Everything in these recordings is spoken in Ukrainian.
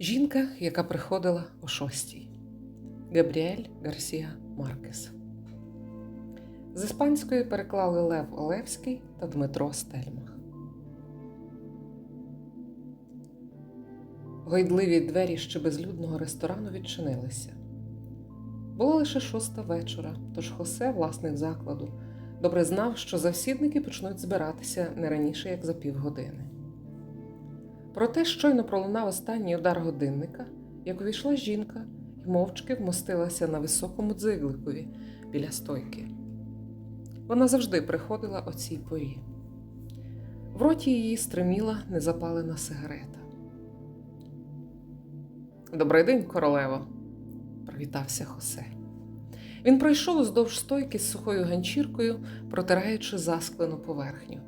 Жінка, яка приходила о шостій. Габріель Гарсія Маркес. З іспанської переклали Лев Олевський та Дмитро Стельмах. Гойдливі двері ще безлюдного ресторану відчинилися. Була лише шоста вечора, тож Хосе, власник закладу, добре знав, що завсідники почнуть збиратися не раніше, як за півгодини. Проте щойно пролунав останній удар годинника, як увійшла жінка і мовчки вмостилася на високому дзигликові біля стойки. Вона завжди приходила о цій порі. В роті її стриміла незапалена сигарета. Добрий день, королево, привітався Хосе. Він пройшов уздовж стойки з сухою ганчіркою, протираючи засклену поверхню.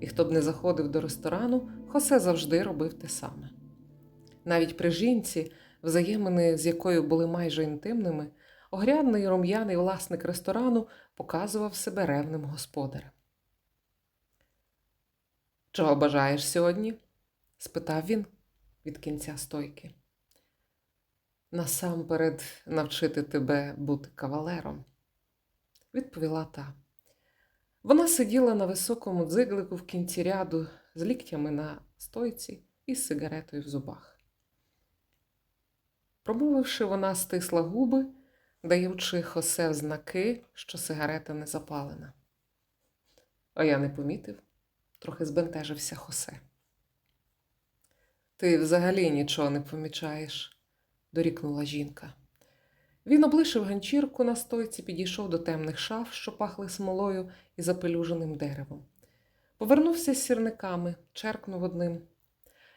І хто б не заходив до ресторану, Хосе завжди робив те саме. Навіть при жінці, взаємини з якою були майже інтимними, огрядний рум'яний власник ресторану показував себе ревним господарем. Чого бажаєш сьогодні? спитав він від кінця стойки. Насамперед навчити тебе бути кавалером, відповіла та. Вона сиділа на високому дзиглику в кінці ряду з ліктями на стойці і з сигаретою в зубах. Промовивши, вона стисла губи, даючи Хосе в знаки, що сигарета не запалена. А я не помітив, трохи збентежився Хосе. Ти взагалі нічого не помічаєш, дорікнула жінка. Він облишив ганчірку на стойці, підійшов до темних шаф, що пахли смолою і запелюженим деревом. Повернувся з сірниками, черкнув одним.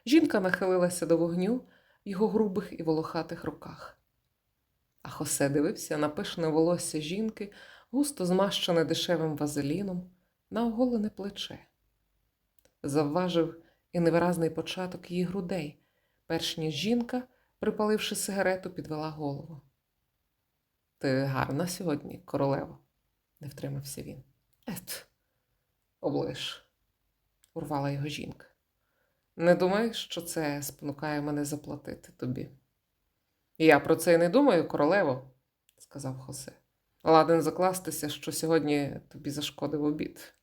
Жінка нахилилася до вогню в його грубих і волохатих руках. А Хосе дивився на пишне волосся жінки, густо змащене дешевим вазеліном, на оголене плече. Завважив і невиразний початок її грудей, перш ніж жінка, припаливши сигарету, підвела голову. Ти гарна сьогодні, королево, не втримався він. Ет, облиш, урвала його жінка. Не думай, що це спонукає мене заплатити тобі. Я про це й не думаю, королево, сказав Хосе. Ладен закластися, що сьогодні тобі зашкодив обід.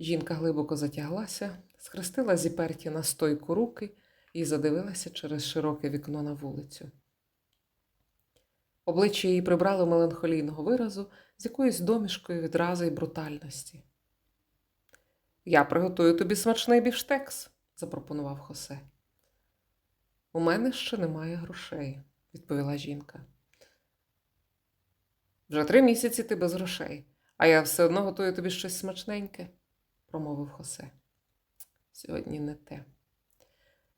Жінка глибоко затяглася, схрестила зіперті на стойку руки і задивилася через широке вікно на вулицю. Обличчя її прибрало меланхолійного виразу з якоюсь домішкою відрази й брутальності. Я приготую тобі смачний бівштекс, запропонував Хосе. У мене ще немає грошей, відповіла жінка. Вже три місяці ти без грошей, а я все одно готую тобі щось смачненьке, промовив Хосе. Сьогодні не те.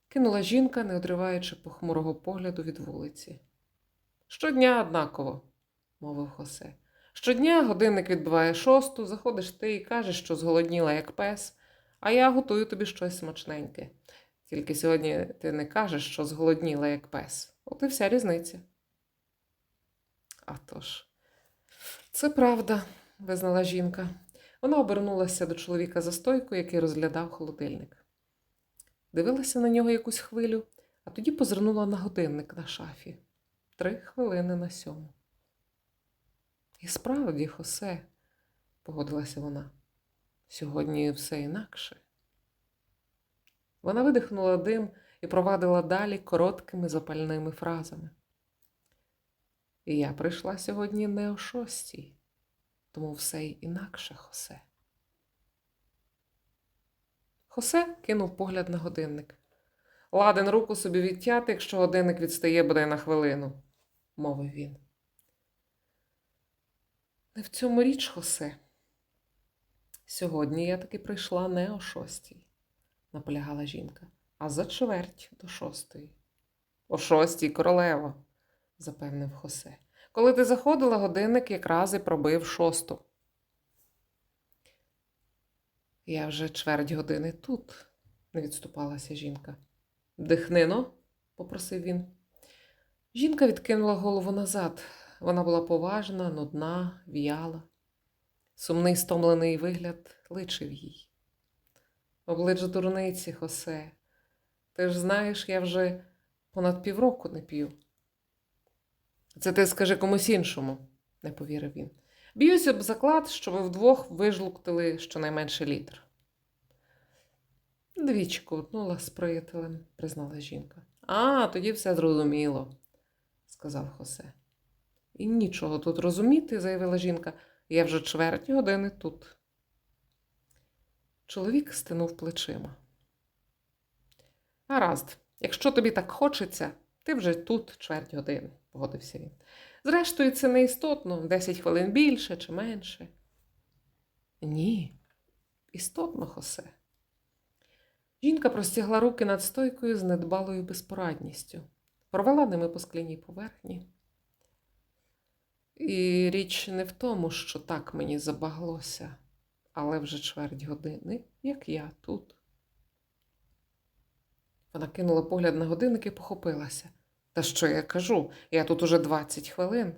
Кинула жінка, не одриваючи похмурого погляду від вулиці. Щодня однаково, мовив Хосе. Щодня годинник відбиває шосту, заходиш ти і кажеш, що зголодніла, як пес, а я готую тобі щось смачненьке. Тільки сьогодні ти не кажеш, що зголодніла, як пес. От і вся різниця. А тож, це правда, визнала жінка. Вона обернулася до чоловіка за стойку, який розглядав холодильник. Дивилася на нього якусь хвилю, а тоді позирнула на годинник на шафі. Три хвилини на сьому. І справді, Хосе, погодилася вона, сьогодні все інакше. Вона видихнула дим і провадила далі короткими запальними фразами. І я прийшла сьогодні не о шостій, тому все інакше, Хосе. Хосе кинув погляд на годинник. Ладен руку собі відтяти, якщо годинник відстає бодай на хвилину, мовив він. Не в цьому річ, Хосе. Сьогодні я таки прийшла не о шостій, наполягала жінка, а за чверть до шостої. О шостій, королево, запевнив Хосе. Коли ти заходила, годинник якраз і пробив шосту. Я вже чверть години тут, не відступалася жінка. Дихнино, попросив він. Жінка відкинула голову назад. Вона була поважна, нудна, в'яла. Сумний стомлений вигляд личив їй. Облич дурниці, Хосе, Ти ж знаєш, я вже понад півроку не п'ю. Це ти скажи комусь іншому, не повірив він. Б'юся б заклад, що ви вдвох вижлуктили щонайменше літр. Двічі ковтнула з приятелем, признала жінка. А, тоді все зрозуміло, сказав Хосе. І нічого тут розуміти, заявила жінка. Я вже чверть години тут. Чоловік стинув плечима. Гаразд, якщо тобі так хочеться, ти вже тут чверть години, погодився він. Зрештою, це не істотно, 10 хвилин більше чи менше. Ні, істотно, Хосе. Жінка простягла руки над стойкою з недбалою безпорадністю, провела ними по скляній поверхні. І річ не в тому, що так мені забаглося, але вже чверть години, як я тут. Вона кинула погляд на годинник і похопилася. Та що я кажу? Я тут уже 20 хвилин.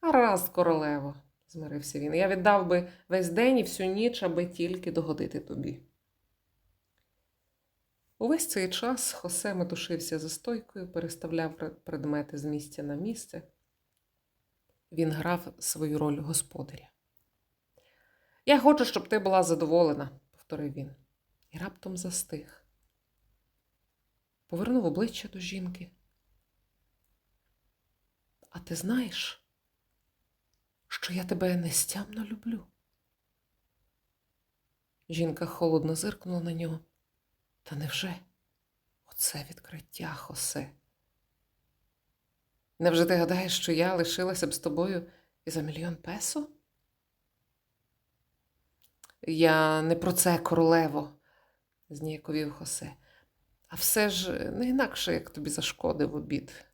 Гаразд, королево, змирився він. Я віддав би весь день і всю ніч, аби тільки догодити тобі. Увесь цей час Хосе метушився за стойкою, переставляв предмети з місця на місце. Він грав свою роль господаря. Я хочу, щоб ти була задоволена, повторив він, і раптом застиг. Повернув обличчя до жінки. А ти знаєш, що я тебе нестямно люблю? Жінка холодно зиркнула на нього. Та невже? Оце відкриття, Хосе. Невже ти гадаєш, що я лишилася б з тобою і за мільйон песо? Я не про це, королево, зніяковів Хосе. А все ж не інакше, як тобі зашкодив обід.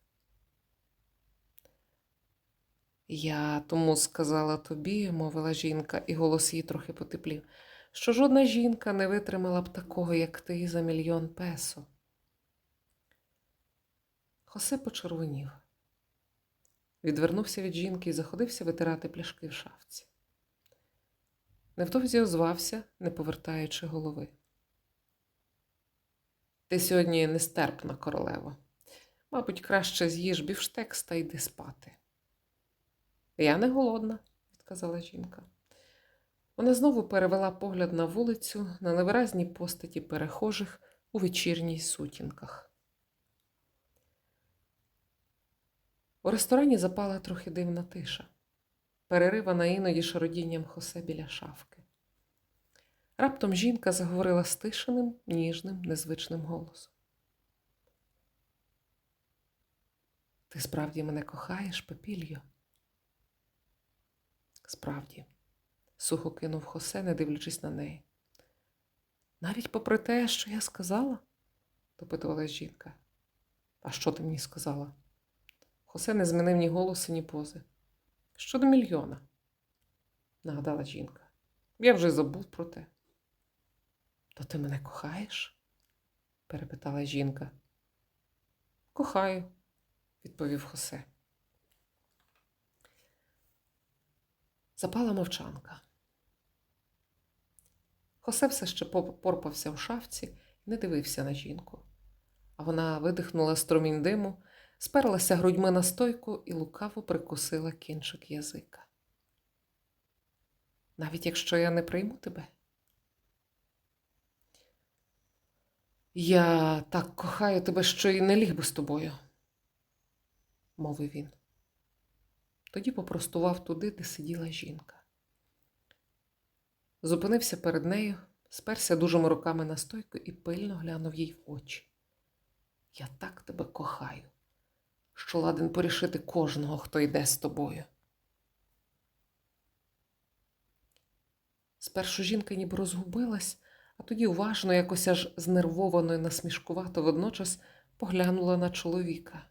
Я тому сказала тобі, мовила жінка, і голос її трохи потеплів, що жодна жінка не витримала б такого, як ти, за мільйон песо. Хосе почервонів, відвернувся від жінки і заходився витирати пляшки в шафці. Невдовзі озвався, не повертаючи голови. Ти сьогодні нестерпна, королево. Мабуть, краще з'їж бівштекс та йди спати. Я не голодна, відказала жінка. Вона знову перевела погляд на вулицю, на невиразні постаті перехожих у вечірній сутінках. У ресторані запала трохи дивна тиша, переривана іноді шародінням хосе біля шафки. Раптом жінка заговорила стишеним, ніжним, незвичним голосом. Ти справді мене кохаєш, Пепільо? Справді, сухо кинув Хосе, не дивлячись на неї. Навіть попри те, що я сказала, допитувалась жінка. А що ти мені сказала? Хосе не змінив ні голосу, ні пози. Щодо мільйона, нагадала жінка. Я вже забув про те. То ти мене кохаєш? перепитала жінка. Кохаю, відповів Хосе. Запала мовчанка. Хосе все ще порпався в шафці і не дивився на жінку. А вона видихнула струмінь диму, сперлася грудьми на стойку і лукаво прикусила кінчик язика. Навіть якщо я не прийму тебе. Я так кохаю тебе, що й не ліг би з тобою, мовив він. Тоді попростував туди, де сиділа жінка. Зупинився перед нею, сперся дужими руками на стойку і пильно глянув їй в очі. Я так тебе кохаю, що ладен порішити кожного, хто йде з тобою. Спершу жінка ніби розгубилась, а тоді уважно, якось аж знервовано і насмішкувато водночас поглянула на чоловіка.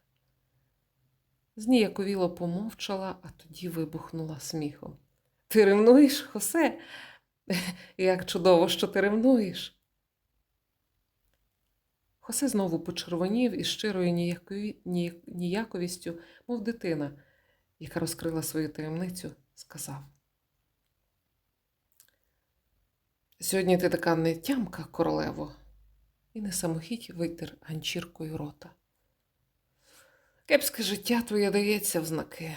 Зніяковіло помовчала, а тоді вибухнула сміхом. Ти ревнуєш, Хосе? Як чудово, що ти ревнуєш. Хосе знову почервонів із щирою ніякові... ніяковістю, мов дитина, яка розкрила свою таємницю, сказав. Сьогодні ти така нетямка, королево. і не самохідь витер ганчіркою рота. Кепське життя твоє дається в знаки.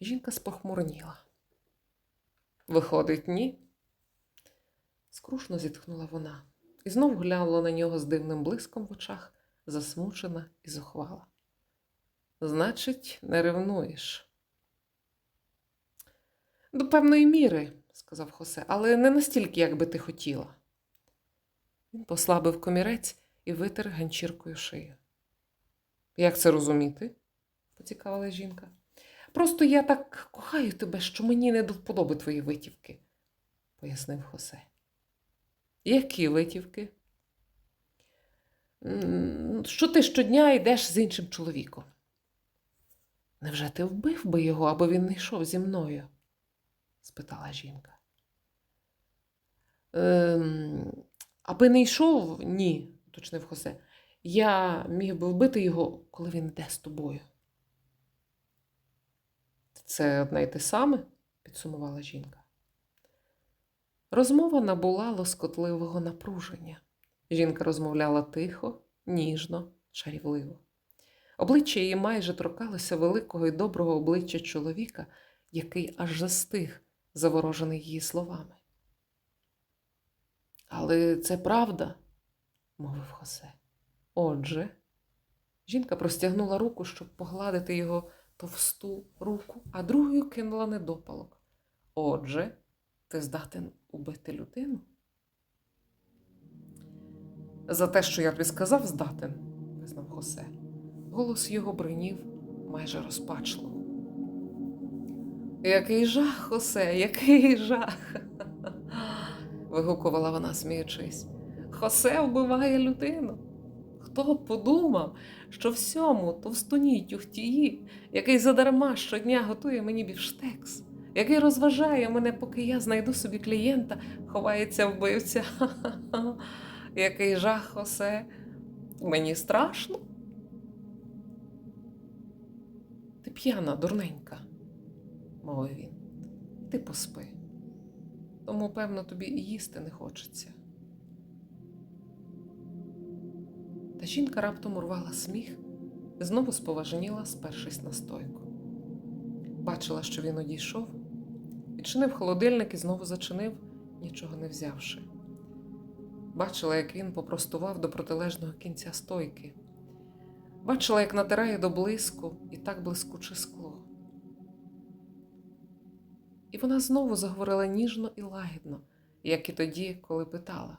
Жінка спохмурніла. Виходить, ні? Скрушно зітхнула вона і знов глянула на нього з дивним блиском в очах, засмучена і зухвала. Значить, не ревнуєш. До певної міри, сказав Хосе, але не настільки, як би ти хотіла. Він послабив комірець і витер ганчіркою шию. Як це розуміти? поцікавила жінка. Просто я так кохаю тебе, що мені не до вподоби твої витівки, пояснив Хосе. Які витівки? Що ти щодня йдеш з іншим чоловіком? Невже ти вбив би його, аби він не йшов зі мною? спитала жінка. Ем, аби не йшов, ні, уточнив Хосе. Я міг би вбити його, коли він йде з тобою. Це одне й те саме, підсумувала жінка. Розмова набула лоскотливого напруження. Жінка розмовляла тихо, ніжно, чарівливо. Обличчя її майже торкалося великого і доброго обличчя чоловіка, який аж застиг, заворожений її словами. Але це правда, мовив Хосе. Отже, жінка простягнула руку, щоб погладити його товсту руку, а другою кинула недопалок. Отже, ти здатен убити людину? За те, що я тобі сказав, здатен, визнав Хосе. Голос його бринів майже розпачливо. Який жах, Хосе, який жах. вигукувала вона, сміючись. Хосе вбиває людину. Хто б подумав, що всьому товстуні тюхтії, який задарма щодня готує мені бівштекс, який розважає мене, поки я знайду собі клієнта, ховається вбивця. Який жах, Хосе. Мені страшно. Ти п'яна, дурненька, мовив він. Ти поспи. Тому, певно, тобі і їсти не хочеться. Та жінка раптом урвала сміх, знову споважніла, спершись на стойку. Бачила, що він одійшов, відчинив холодильник і знову зачинив, нічого не взявши. Бачила, як він попростував до протилежного кінця стойки. Бачила, як натирає до блиску і так блискуче скло. І вона знову заговорила ніжно і лагідно, як і тоді, коли питала: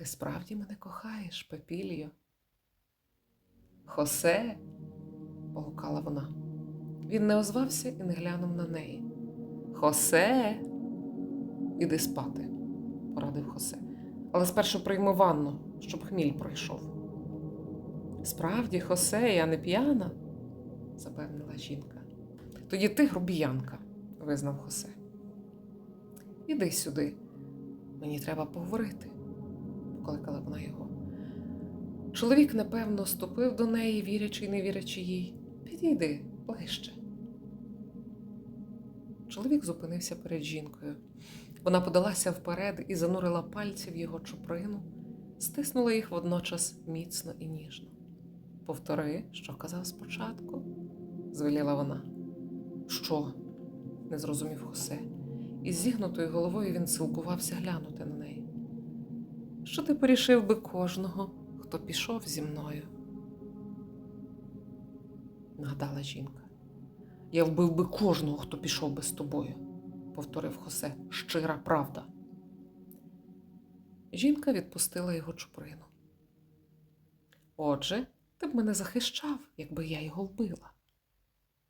Ти справді мене кохаєш, Пепіліо? Хосе, погукала вона. Він не озвався і не глянув на неї. Хосе, іди спати, порадив Хосе. Але спершу прийми ванну, щоб хміль пройшов. Справді, Хосе, я не п'яна, запевнила жінка. Тоді ти грубіянка, визнав Хосе. Іди сюди, мені треба поговорити, покликала вона його. Чоловік, напевно, ступив до неї, вірячи й не вірячи їй. Підійди ближче. Чоловік зупинився перед жінкою. Вона подалася вперед і занурила пальці в його чуприну, стиснула їх водночас міцно і ніжно. Повтори, що казав спочатку, звеліла вона. Що? не зрозумів Хосе. Із зігнутою головою він силкувався глянути на неї. Що ти порішив би кожного, хто пішов зі мною? нагадала жінка. Я вбив би кожного, хто пішов би з тобою, повторив Хосе. Щира правда. Жінка відпустила його чуприну. Отже, ти б мене захищав, якби я його вбила?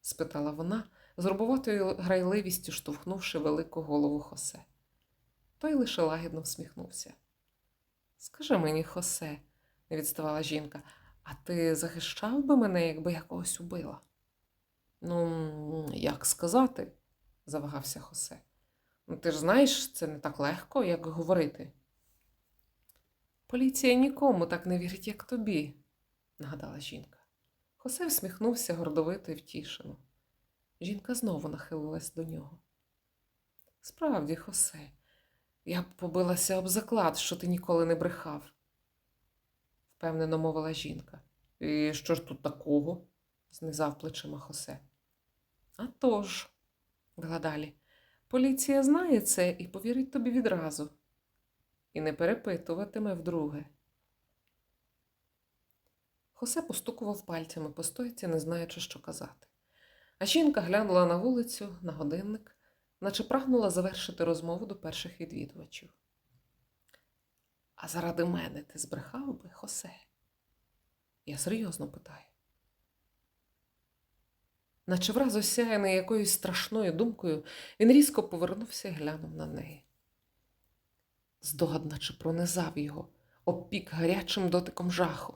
спитала вона, з грубоватою грайливістю штовхнувши велику голову Хосе. Той лише лагідно всміхнувся. Скажи мені, Хосе, не відставала жінка, а ти захищав би мене, якби я когось убила? Ну, як сказати, завагався Хосе. Ну, ти ж знаєш, це не так легко, як говорити. Поліція нікому так не вірить, як тобі, нагадала жінка. Хосе всміхнувся гордовито і втішено. Жінка знову нахилилась до нього. Справді, Хосе, Я б побилася об заклад, що ти ніколи не брехав, впевнено мовила жінка. І що ж тут такого? знизав плечима Хосе. «А тож», – вела далі, поліція знає це і повірить тобі відразу. І не перепитуватиме вдруге. Хосе постукував пальцями по стойці, не знаючи, що казати. А жінка глянула на вулицю, на годинник, наче прагнула завершити розмову до перших відвідувачів. А заради мене ти збрехав би, Хосе? Я серйозно питаю. Наче враз осяяний якоюсь страшною думкою, він різко повернувся і глянув на неї. Здогад, наче пронизав його, обпік гарячим дотиком жаху.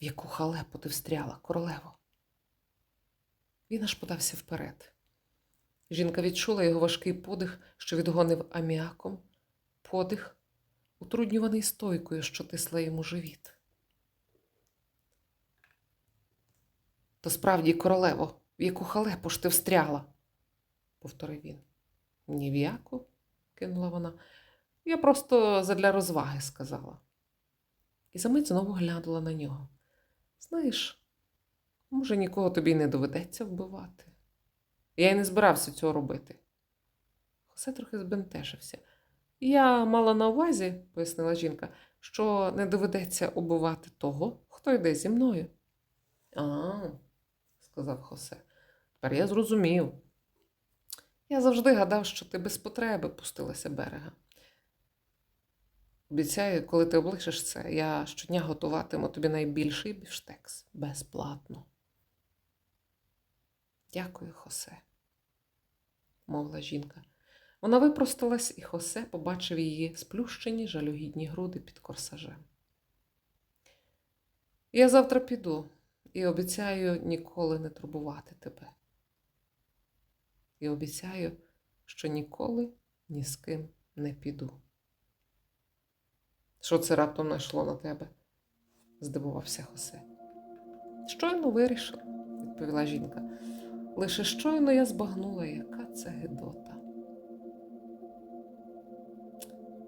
В яку халепу ти встряла, королево? Він аж подався вперед. Жінка відчула його важкий подих, що відгонив аміаком, подих, утруднюваний стойкою, що тисла йому живіт. То справді, королево, в яку халепу ж ти встряла, повторив він. Ні в яку, кинула вона. Я просто задля розваги сказала. І за знову глянула на нього. Знаєш, може, нікого тобі не доведеться вбивати. Я й не збирався цього робити. Хосе трохи збентежився. Я мала на увазі, пояснила жінка, що не доведеться убивати того, хто йде зі мною. А, сказав Хосе, тепер я зрозумів. Я завжди гадав, що ти без потреби пустилася берега. Обіцяю, коли ти облишиш це, я щодня готуватиму тобі найбільший бівштекс безплатно. Дякую, Хосе, мовила жінка. Вона випросталась, і Хосе побачив її сплющені жалюгідні груди під корсажем. Я завтра піду і обіцяю ніколи не турбувати тебе. І обіцяю, що ніколи ні з ким не піду. Що це раптом найшло на тебе? здивувався Хосе. Щойно вирішила, відповіла жінка. Лише щойно я збагнула, яка це гидота.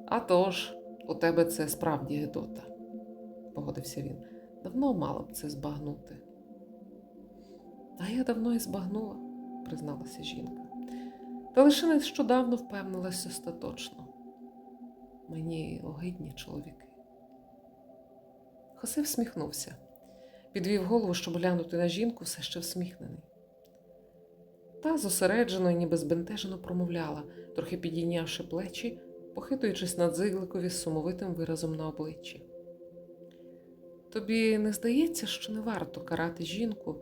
А тож, у тебе це справді гидота, погодився він. Давно мала б це збагнути. А я давно і збагнула, призналася жінка. Та лише нещодавно впевнилась остаточно. Мені огидні чоловіки. Хосе всміхнувся, підвів голову, щоб глянути на жінку, все ще всміхнений. Та зосереджено і ніби збентежено промовляла, трохи підійнявши плечі, похитуючись на дзигликові з сумовитим виразом на обличчі. Тобі не здається, що не варто карати жінку,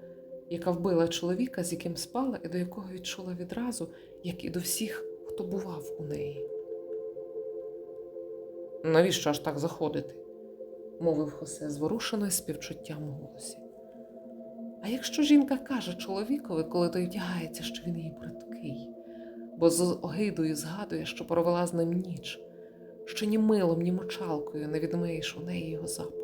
яка вбила чоловіка, з яким спала, і до якого відчула відразу, як і до всіх, хто бував у неї. Навіщо аж так заходити? мовив Хосе зворушено і співчуттям у голосі. А якщо жінка каже чоловікові, коли той вдягається, що він їй бридкий, бо з огидою згадує, що провела з ним ніч, що ні милом, ні мочалкою не відмиєш у неї його запах.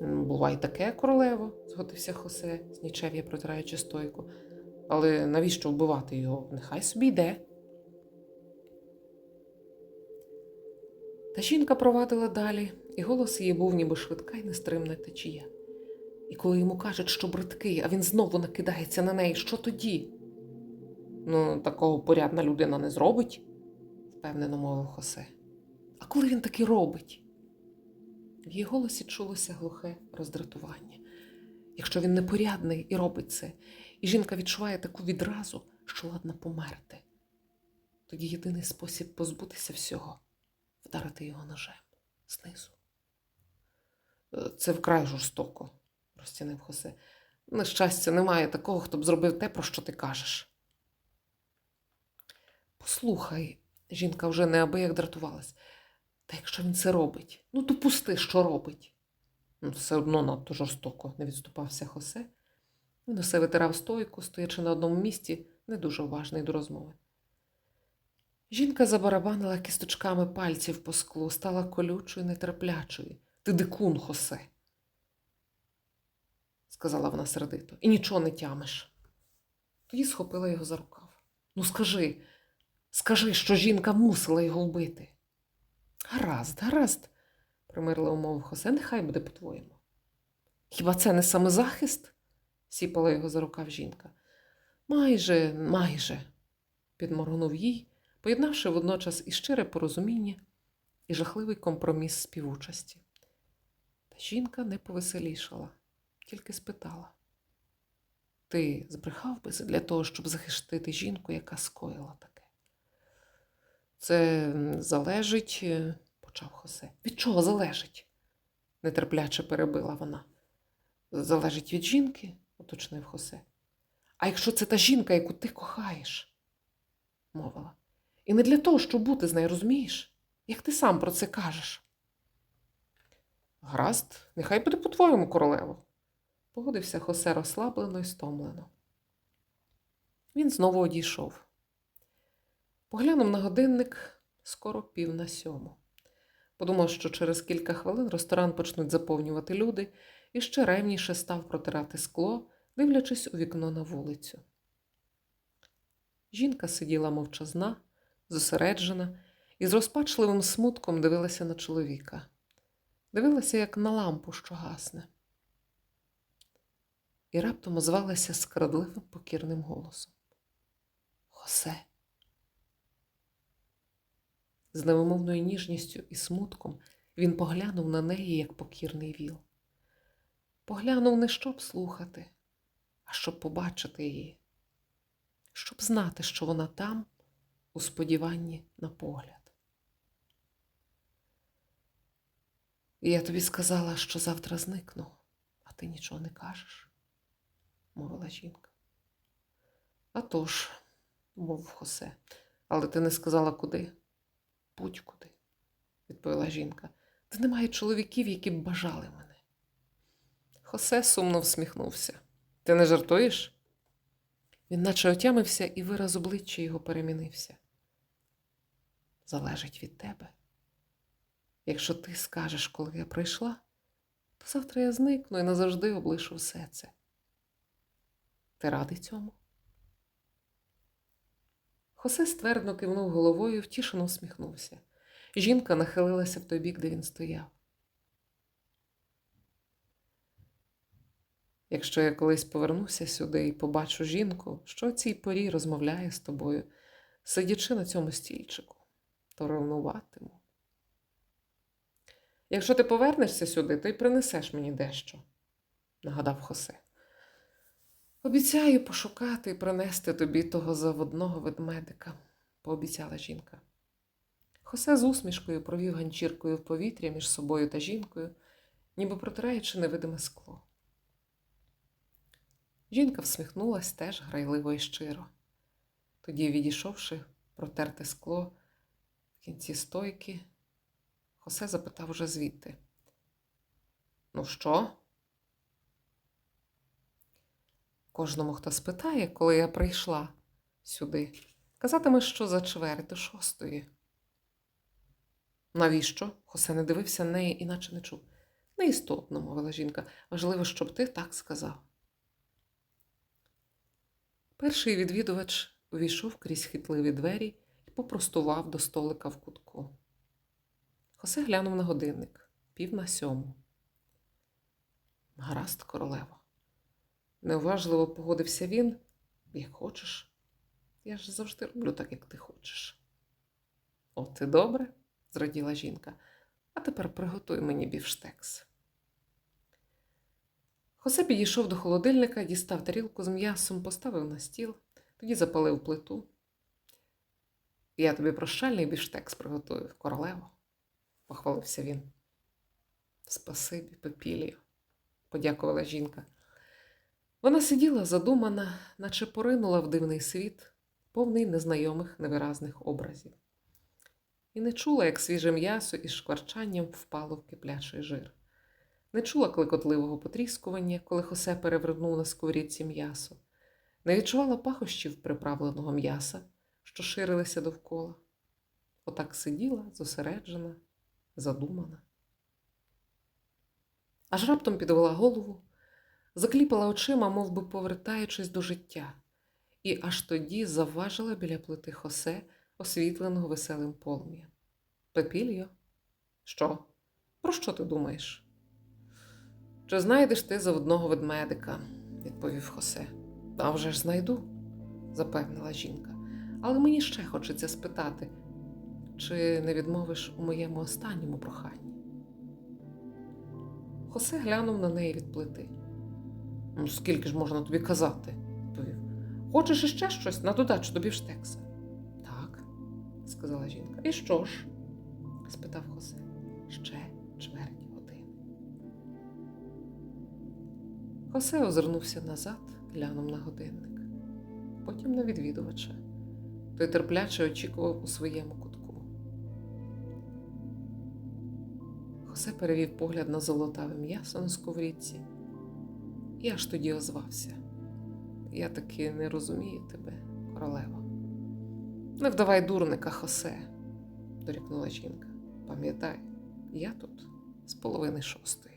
Бувай таке, королево, згодився Хосе, з нічев'я протираючи стойку. Але навіщо вбивати його? Нехай собі йде. Та жінка провадила далі, і голос її був ніби швидка й нестримна течія. І коли йому кажуть, що бридкий, а він знову накидається на неї, що тоді? Ну, такого порядна людина не зробить, впевнено мовив Хосе. А коли він таки робить? В її голосі чулося глухе роздратування. Якщо він непорядний і робить це, і жінка відчуває таку відразу, що ладна померти, тоді єдиний спосіб позбутися всього вдарити його ножем знизу. «Е, Це вкрай жорстоко, розцінив Хосе. На щастя, немає такого, хто б зробив те, про що ти кажеш. Послухай, жінка вже неабияк дратувалась. Та якщо він це робить, ну допусти, що робить. Ну, все одно надто жорстоко, не відступався Хосе. Він усе витирав стойку, стоячи на одному місці, не дуже уважний до розмови. Жінка забарабанила кісточками пальців по склу, стала колючою, нетерплячою. Ти дикун, Хосе, сказала вона сердито, і нічого не тямиш. Тоді схопила його за рукав. Ну скажи, скажи, що жінка мусила його вбити. Гаразд, гаразд, примирливо мовив Хосе, нехай буде по-твоєму. Хіба це не самозахист? сіпала його за рукав жінка. Майже, майже, підморгнув їй, поєднавши водночас і щире порозуміння, і жахливий компроміс співучасті. Жінка не повеселішала, тільки спитала: Ти збрехав би для того, щоб захистити жінку, яка скоїла таке? Це залежить, почав Хосе. Від чого залежить? нетерпляче перебила вона. Залежить від жінки, уточнив Хосе. А якщо це та жінка, яку ти кохаєш, мовила. І не для того, щоб бути з нею, розумієш? Як ти сам про це кажеш? Гаразд, нехай буде по-твоєму, королево, погодився Хосе розслаблено і стомлено. Він знову одійшов. Поглянув на годинник скоро пів на сьому. Подумав, що через кілька хвилин ресторан почнуть заповнювати люди, і ще ревніше став протирати скло, дивлячись у вікно на вулицю. Жінка сиділа мовчазна, зосереджена і з розпачливим смутком дивилася на чоловіка. Дивилася, як на лампу, що гасне. І раптом озвалася скрадливим покірним голосом. Хосе. З невимовною ніжністю і смутком він поглянув на неї, як покірний віл. Поглянув не щоб слухати, а щоб побачити її, щоб знати, що вона там, у сподіванні на погляд. І я тобі сказала, що завтра зникну, а ти нічого не кажеш, мовила жінка. «А тож», – мовив Хосе, але ти не сказала куди? Будь-куди, відповіла жінка. Та немає чоловіків, які б бажали мене. Хосе сумно всміхнувся. Ти не жартуєш? Він наче отямився, і вираз обличчя його перемінився. Залежить від тебе. Якщо ти скажеш, коли я прийшла, то завтра я зникну і назавжди облишу все це. Ти радий цьому? Хосе ствердно кивнув головою, втішено всміхнувся. Жінка нахилилася в той бік, де він стояв. Якщо я колись повернуся сюди і побачу жінку, що цій порі розмовляє з тобою, сидячи на цьому стільчику, то ревнуватиму. Якщо ти повернешся сюди, то й принесеш мені дещо, нагадав Хосе. Обіцяю пошукати і принести тобі того заводного ведмедика, пообіцяла жінка. Хосе з усмішкою провів ганчіркою в повітря між собою та жінкою, ніби протираючи невидиме скло. Жінка всміхнулась теж грайливо і щиро. Тоді, відійшовши, протерте скло в кінці стойки, Хосе запитав уже звідти. Ну що? Кожному, хто спитає, коли я прийшла сюди, казатиме, що за чверть до шостої. Навіщо? Хосе не дивився на неї, іначе не чув. Неістотно, мовила жінка. Важливо, щоб ти так сказав. Перший відвідувач увійшов крізь хитливі двері і попростував до столика в кутку. Хосе глянув на годинник пів на сьому. Гаразд, королево. Неуважливо погодився він, як хочеш. Я ж завжди роблю так, як ти хочеш. От і добре, зраділа жінка, а тепер приготуй мені бівштекс. Хосе підійшов до холодильника, дістав тарілку з м'ясом, поставив на стіл, тоді запалив плиту. Я тобі прощальний бівштекс приготую, королево, похвалився він. Спасибі, Пепілію, подякувала жінка. Вона сиділа задумана, наче поринула в дивний світ, повний незнайомих невиразних образів, і не чула, як свіже м'ясо із шкварчанням впало в киплячий жир, не чула клекотливого потріскування, коли Хосе перевернув на сковорідці м'ясо, не відчувала пахощів приправленого м'яса, що ширилися довкола. Отак сиділа, зосереджена, задумана. Аж раптом підвела голову закліпала очима, мов би повертаючись до життя, і аж тоді завважила біля плити Хосе, освітленого веселим полум'ям. Пепільо? Що? Про що ти думаєш? Чи знайдеш ти заводного ведмедика? відповів Хосе. А вже ж знайду, запевнила жінка. Але мені ще хочеться спитати, чи не відмовиш у моєму останньому проханні? Хосе глянув на неї від плити. Ну, скільки ж можна тобі казати? відповів. Хочеш іще щось на додачу до бівштекса? Так, сказала жінка. І що ж? спитав Хосе. Ще чверть години. Хосе озирнувся назад, глянув на годинник, потім на відвідувача. Той терпляче очікував у своєму кутку. Хосе перевів погляд на золотаве м'ясо на сковорідці і аж тоді озвався. Я таки не розумію тебе, королева. Не вдавай дурника, Хосе, дорікнула жінка. Пам'ятай, я тут з половини шостої.